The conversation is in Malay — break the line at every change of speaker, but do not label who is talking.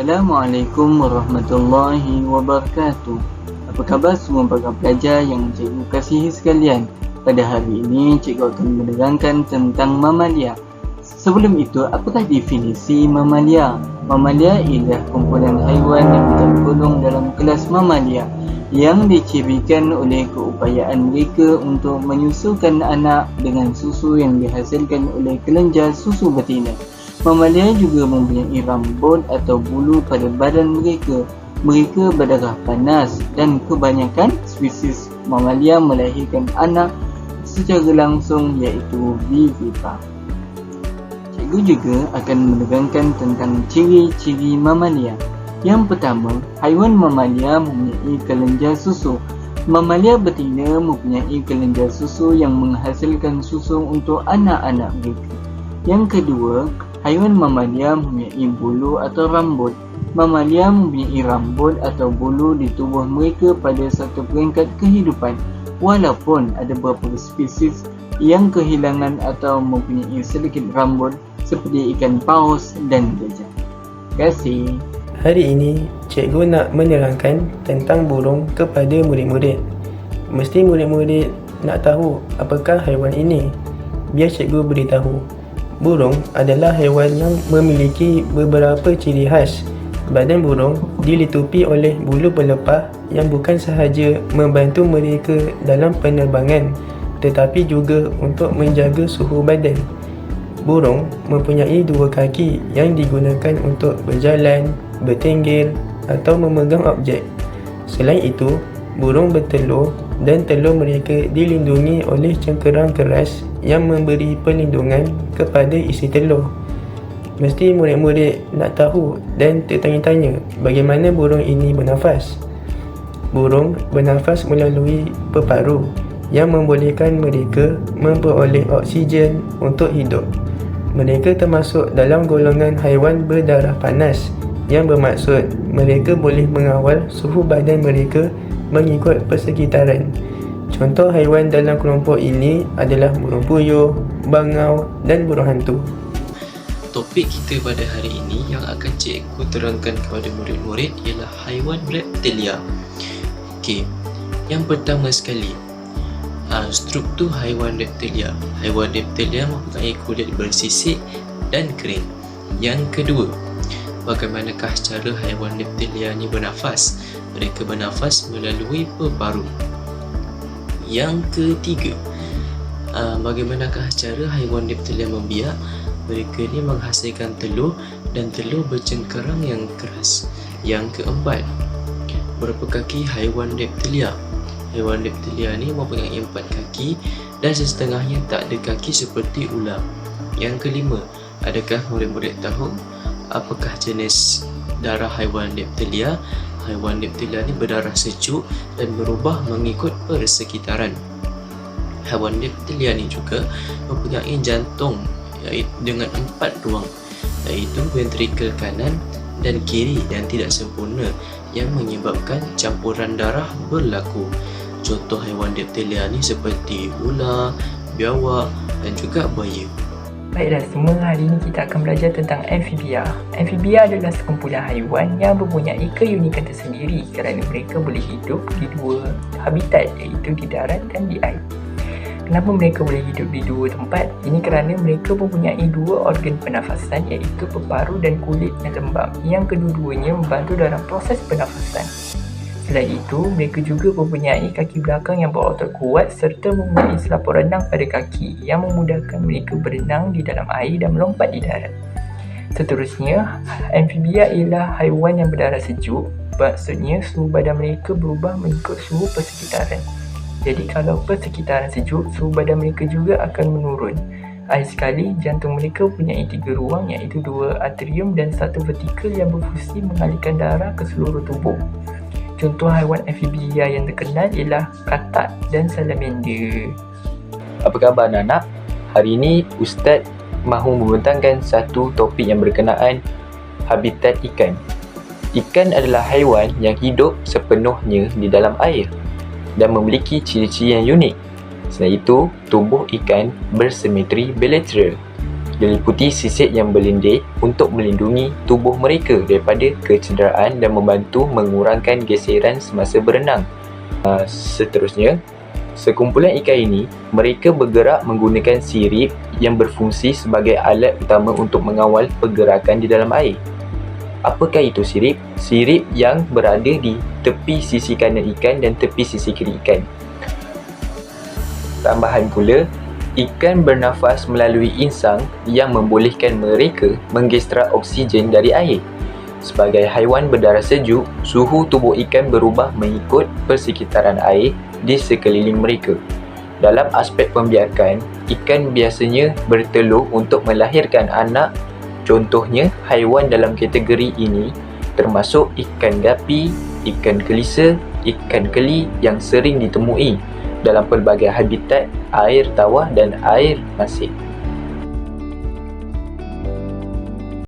Assalamualaikum warahmatullahi wabarakatuh. Apa khabar semua para pelajar yang cikgu kasihi sekalian? Pada hari ini, cikgu akan menerangkan tentang mamalia. Sebelum itu, apakah definisi mamalia? Mamalia ialah kumpulan haiwan yang tergolong dalam kelas mamalia yang dicirikan oleh keupayaan mereka untuk menyusukan anak dengan susu yang dihasilkan oleh kelenjar susu betina. Mamalia juga mempunyai rambut atau bulu pada badan mereka. Mereka berdarah panas dan kebanyakan spesies mamalia melahirkan anak secara langsung iaitu vivipar. Cikgu juga akan menerangkan tentang ciri-ciri mamalia. Yang pertama, haiwan mamalia mempunyai kelenjar susu. Mamalia betina mempunyai kelenjar susu yang menghasilkan susu untuk anak-anak mereka. Yang kedua, Haiwan mamalia mempunyai bulu atau rambut. Mamalia mempunyai rambut atau bulu di tubuh mereka pada satu peringkat kehidupan. Walaupun ada beberapa spesies yang kehilangan atau mempunyai sedikit rambut seperti ikan paus dan gajah. Terima kasih.
Hari ini, cikgu nak menerangkan tentang burung kepada murid-murid. Mesti murid-murid nak tahu apakah haiwan ini. Biar cikgu beritahu. Burung adalah haiwan yang memiliki beberapa ciri khas. Badan burung dilitupi oleh bulu pelepah yang bukan sahaja membantu mereka dalam penerbangan tetapi juga untuk menjaga suhu badan. Burung mempunyai dua kaki yang digunakan untuk berjalan, bertinggil atau memegang objek. Selain itu, burung bertelur dan telur mereka dilindungi oleh cengkerang keras yang memberi perlindungan kepada isi telur. Mesti murid-murid nak tahu dan tertanya-tanya bagaimana burung ini bernafas. Burung bernafas melalui peparu yang membolehkan mereka memperoleh oksigen untuk hidup. Mereka termasuk dalam golongan haiwan berdarah panas yang bermaksud mereka boleh mengawal suhu badan mereka mengikut persekitaran. Contoh haiwan dalam kelompok ini adalah burung puyuh, bangau dan burung hantu.
Topik kita pada hari ini yang akan cikgu terangkan kepada murid-murid ialah haiwan reptilia. Okey, yang pertama sekali, uh, struktur haiwan reptilia. Haiwan reptilia mempunyai kulit bersisik dan kering. Yang kedua, bagaimanakah cara haiwan reptilia ini bernafas? Mereka bernafas melalui peparu. Yang ketiga, uh, bagaimanakah cara haiwan reptilia membiak? Mereka ini menghasilkan telur dan telur bercengkerang yang keras. Yang keempat, berapa kaki haiwan reptilia? Haiwan reptilia ini mempunyai empat kaki dan setengahnya tak ada kaki seperti ular. Yang kelima, adakah murid-murid tahu apakah jenis darah haiwan reptilia? Haiwan reptilia ni berdarah sejuk dan berubah mengikut persekitaran. Haiwan reptilia ni juga mempunyai jantung dengan empat ruang iaitu ventrikel kanan dan kiri yang tidak sempurna yang menyebabkan campuran darah berlaku. Contoh haiwan reptilia ni seperti ular, biawak dan juga buaya.
Baiklah semua, hari ini kita akan belajar tentang amphibia. Amphibia adalah sekumpulan haiwan yang mempunyai keunikan tersendiri kerana mereka boleh hidup di dua habitat iaitu di darat dan di air. Kenapa mereka boleh hidup di dua tempat? Ini kerana mereka mempunyai dua organ pernafasan iaitu peparu dan kulit yang lembab yang kedua-duanya membantu dalam proses pernafasan. Selain itu, mereka juga mempunyai kaki belakang yang berotot kuat serta mempunyai selaput renang pada kaki yang memudahkan mereka berenang di dalam air dan melompat di darat. Seterusnya, amfibia ialah haiwan yang berdarah sejuk. Maksudnya, suhu badan mereka berubah mengikut suhu persekitaran. Jadi, kalau persekitaran sejuk, suhu badan mereka juga akan menurun. Akhir sekali, jantung mereka mempunyai tiga ruang iaitu dua atrium dan satu vertikal yang berfungsi mengalirkan darah ke seluruh tubuh. Contoh haiwan amfibia yang terkenal ialah katak dan salamander.
Apa khabar anak-anak? Hari ini Ustaz mahu membentangkan satu topik yang berkenaan habitat ikan. Ikan adalah haiwan yang hidup sepenuhnya di dalam air dan memiliki ciri-ciri yang unik. Selain itu, tubuh ikan bersimetri bilateral. Diliputi sisik yang berlendir untuk melindungi tubuh mereka daripada kecederaan dan membantu mengurangkan geseran semasa berenang. Uh, seterusnya, sekumpulan ikan ini, mereka bergerak menggunakan sirip yang berfungsi sebagai alat utama untuk mengawal pergerakan di dalam air. Apakah itu sirip? Sirip yang berada di tepi sisi kanan ikan dan tepi sisi kiri ikan. Tambahan pula, ikan bernafas melalui insang yang membolehkan mereka menggestra oksigen dari air. Sebagai haiwan berdarah sejuk, suhu tubuh ikan berubah mengikut persekitaran air di sekeliling mereka. Dalam aspek pembiakan, ikan biasanya bertelur untuk melahirkan anak. Contohnya, haiwan dalam kategori ini termasuk ikan gapi, ikan kelisa, ikan keli yang sering ditemui dalam pelbagai habitat air tawar dan air masin.